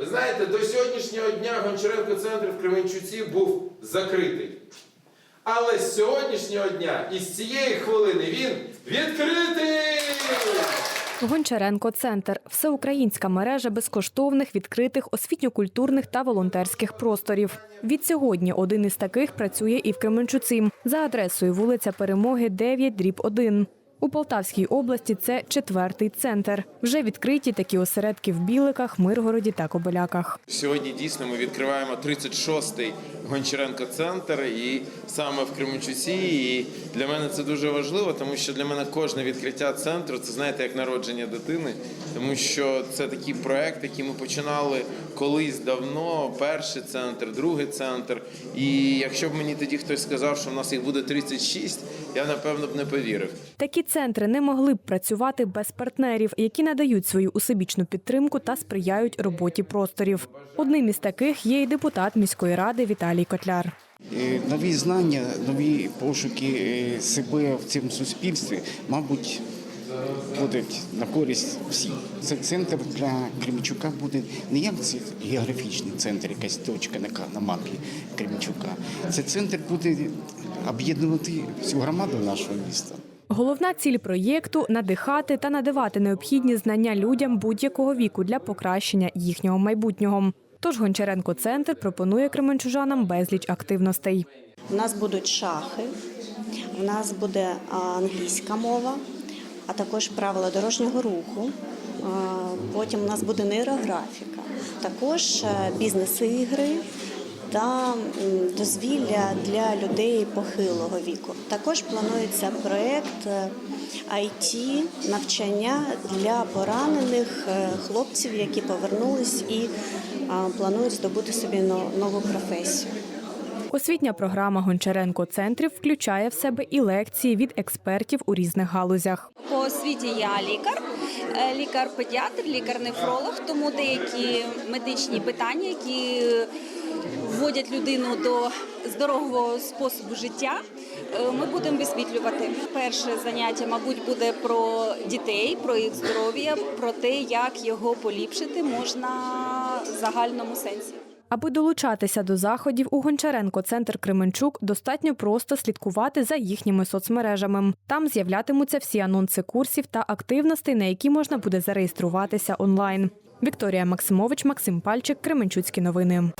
Ви знаєте, до сьогоднішнього дня Гончаренко центр в Кременчуці був закритий. Але з сьогоднішнього дня і з цієї хвилини він відкритий! Гончаренко Центр всеукраїнська мережа безкоштовних, відкритих, освітньо-культурних та волонтерських просторів. Від сьогодні один із таких працює і в Кременчуці за адресою вулиця Перемоги 9 дріб 1. У Полтавській області це четвертий центр. Вже відкриті такі осередки в Біликах, Миргороді та Кобиляках. Сьогодні дійсно ми відкриваємо 36-й Гончаренко центр і саме в Кременчуці. І для мене це дуже важливо, тому що для мене кожне відкриття центру це знаєте як народження дитини, тому що це такий проект, який ми починали колись давно. Перший центр, другий центр. І якщо б мені тоді хтось сказав, що в нас їх буде 36, я напевно б не повірив. Такі центри не могли б працювати без партнерів, які надають свою усебічну підтримку та сприяють роботі просторів. Одним із таких є й депутат міської ради Віталій Котляр. Е, Нові знання, нові пошуки е, себе в цьому суспільстві, мабуть, будуть на користь всім. Це центр для Кременчука буде не як це географічний центр, якась точка на мапі Кременчука. Це центр буде об'єднувати всю громаду нашого міста. Головна ціль проєкту надихати та надавати необхідні знання людям будь-якого віку для покращення їхнього майбутнього. Тож Гончаренко Центр пропонує кременчужанам безліч активностей. У нас будуть шахи, у нас буде англійська мова, а також правила дорожнього руху. Потім у нас буде нейрографіка, також е, бізнес-ігри та дозвілля для людей похилого віку. Також планується проєкт е, IT навчання для поранених е, хлопців, які повернулись і планують здобути собі нову професію. Освітня програма Гончаренко Центрів включає в себе і лекції від експертів у різних галузях. По освіті я лікар, е, лікар-педіатр, лікар-нефролог, тому деякі медичні питання, які вводять людину до здорового способу життя, е, ми будемо висвітлювати. Перше заняття, мабуть, буде про дітей, про їх здоров'я, про те, як його поліпшити можна в загальному сенсі. Аби долучатися до заходів у Гончаренко Центр Кременчук достатньо просто слідкувати за їхніми соцмережами. Там з'являтимуться всі анонси курсів та активностей, на які можна буде зареєструватися онлайн. Вікторія Максимович, Максим Пальчик, Кременчуцькі новини.